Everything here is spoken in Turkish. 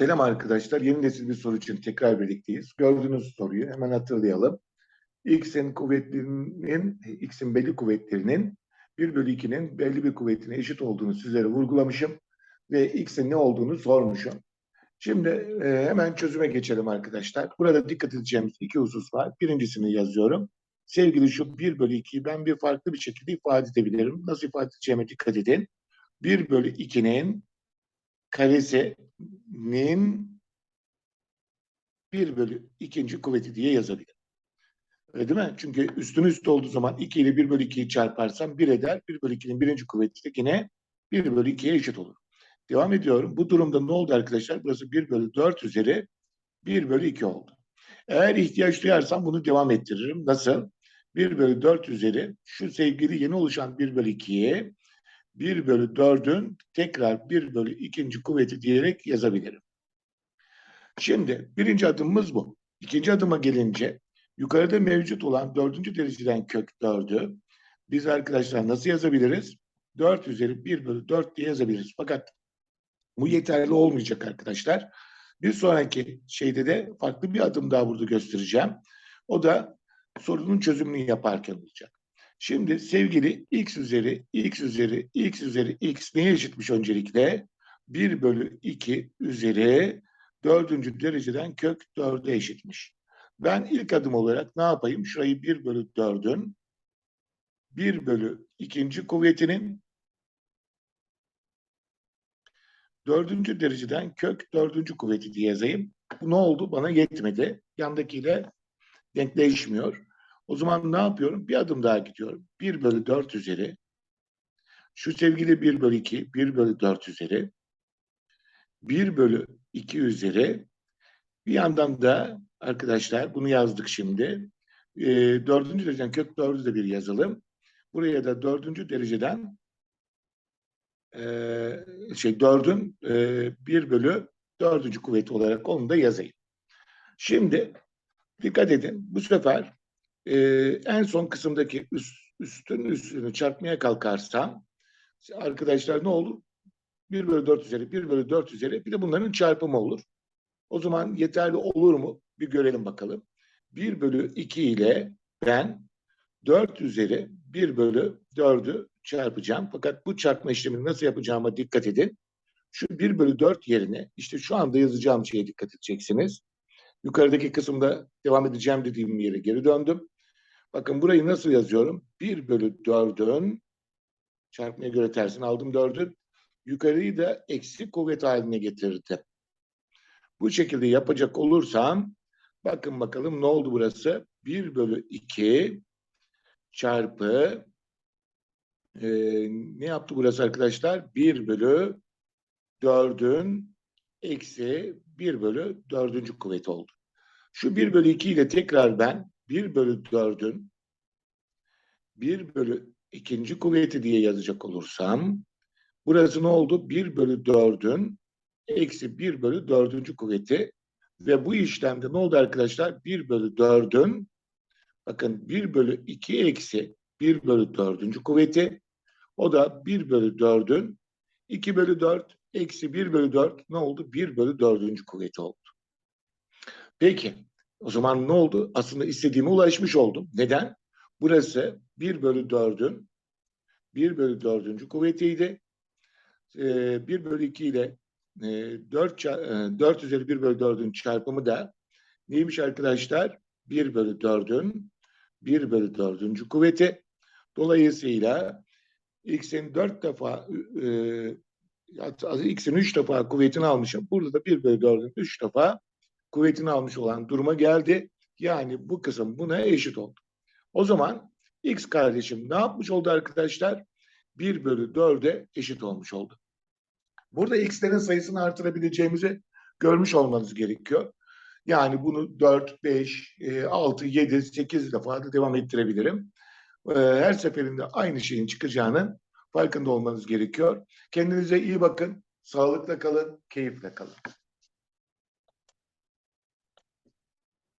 Selam arkadaşlar. Yeni nesil bir soru için tekrar birlikteyiz. Gördüğünüz soruyu hemen hatırlayalım. X'in kuvvetlerinin, X'in belli kuvvetlerinin 1 bölü 2'nin belli bir kuvvetine eşit olduğunu sizlere vurgulamışım. Ve X'in ne olduğunu sormuşum. Şimdi e, hemen çözüme geçelim arkadaşlar. Burada dikkat edeceğimiz iki husus var. Birincisini yazıyorum. Sevgili şu 1 bölü 2'yi ben bir farklı bir şekilde ifade edebilirim. Nasıl ifade edeceğime dikkat edin. 1 bölü 2'nin karesinin 1 bölü ikinci kuvveti diye yazabilirim. Öyle değil mi? Çünkü üstün üst olduğu zaman 2 ile 1 bölü 2'yi çarparsam 1 eder. 1 bölü 2'nin birinci kuvveti de yine 1 bölü 2'ye eşit olur. Devam ediyorum. Bu durumda ne oldu arkadaşlar? Burası 1 bölü 4 üzeri 1 bölü 2 oldu. Eğer ihtiyaç duyarsam bunu devam ettiririm. Nasıl? 1 bölü 4 üzeri şu sevgili yeni oluşan 1 bölü 2'ye 1 bölü 4'ün tekrar 1 bölü ikinci kuvveti diyerek yazabilirim. Şimdi birinci adımımız bu. İkinci adıma gelince yukarıda mevcut olan dördüncü dereceden kök 4'ü biz arkadaşlar nasıl yazabiliriz? 4 üzeri 1 bölü 4 diye yazabiliriz. Fakat bu yeterli olmayacak arkadaşlar. Bir sonraki şeyde de farklı bir adım daha burada göstereceğim. O da sorunun çözümünü yaparken olacak. Şimdi sevgili x üzeri x üzeri x üzeri x neye eşitmiş öncelikle? 1 bölü 2 üzeri dördüncü dereceden kök 4'e eşitmiş. Ben ilk adım olarak ne yapayım? Şurayı 1 bölü 4'ün 1 bölü ikinci kuvvetinin dördüncü dereceden kök dördüncü kuvveti diye yazayım. Bu ne oldu? Bana yetmedi. Yandakiyle denkleşmiyor. O zaman ne yapıyorum? Bir adım daha gidiyorum. 1 bölü 4 üzeri. Şu sevgili 1 bölü 2, 1 bölü 4 üzeri. 1 bölü 2 üzeri. Bir yandan da arkadaşlar bunu yazdık şimdi. E, dördüncü dereceden kök 4'ü de bir yazalım. Buraya da dördüncü dereceden e, şey 4'ün e, 1 bölü dördüncü kuvveti olarak onu da yazayım. Şimdi dikkat edin. Bu sefer e, en son kısımdaki üst, üstün üstünü çarpmaya kalkarsam arkadaşlar ne olur? 1 bölü 4 üzeri, 1 bölü 4 üzeri bir de bunların çarpımı olur. O zaman yeterli olur mu? Bir görelim bakalım. 1 bölü 2 ile ben 4 üzeri 1 bölü 4'ü çarpacağım. Fakat bu çarpma işlemini nasıl yapacağıma dikkat edin. Şu 1 bölü 4 yerine işte şu anda yazacağım şeye dikkat edeceksiniz. Yukarıdaki kısımda devam edeceğim dediğim yere geri döndüm. Bakın burayı nasıl yazıyorum? 1 bölü 4'ün çarpmaya göre tersini aldım 4'ün. Yukarıyı da eksi kuvvet haline getirdim. Bu şekilde yapacak olursam bakın bakalım ne oldu burası? 1 bölü 2 çarpı e, ne yaptı burası arkadaşlar? 1 bölü 4'ün eksi 1 bölü 4. kuvveti oldu. Şu 1 bölü 2 ile tekrar ben 1 bölü 4'ün 1 bölü ikinci kuvveti diye yazacak olursam burası ne oldu? 1 bölü 4'ün eksi 1 bölü 4. kuvveti ve bu işlemde ne oldu arkadaşlar? 1 bölü 4'ün bakın 1 bölü 2 eksi 1 bölü 4. kuvveti o da 1 bölü 4'ün 2 bölü 4 eksi 1 bölü 4 ne oldu? 1 bölü 4. kuvveti oldu. Peki o zaman ne oldu? Aslında istediğime ulaşmış oldum. Neden? Burası 1 bölü 4'ün 1 bölü 4. kuvvetiydi. Ee, 1 bölü 2 ile e, 4, 4 üzeri 1 bölü 4'ün çarpımı da neymiş arkadaşlar? 1 bölü 4'ün 1 bölü 4. kuvveti. Dolayısıyla x'in 4 defa e, x'in 3 defa kuvvetini almışım. Burada da 1 bölü 4'ün 3 defa kuvvetini almış olan duruma geldi. Yani bu kısım buna eşit oldu. O zaman x kardeşim ne yapmış oldu arkadaşlar? 1 bölü 4'e eşit olmuş oldu. Burada x'lerin sayısını artırabileceğimizi görmüş olmanız gerekiyor. Yani bunu 4, 5, 6, 7, 8 defa da devam ettirebilirim. Her seferinde aynı şeyin çıkacağının farkında olmanız gerekiyor. Kendinize iyi bakın, sağlıkla kalın, keyifle kalın.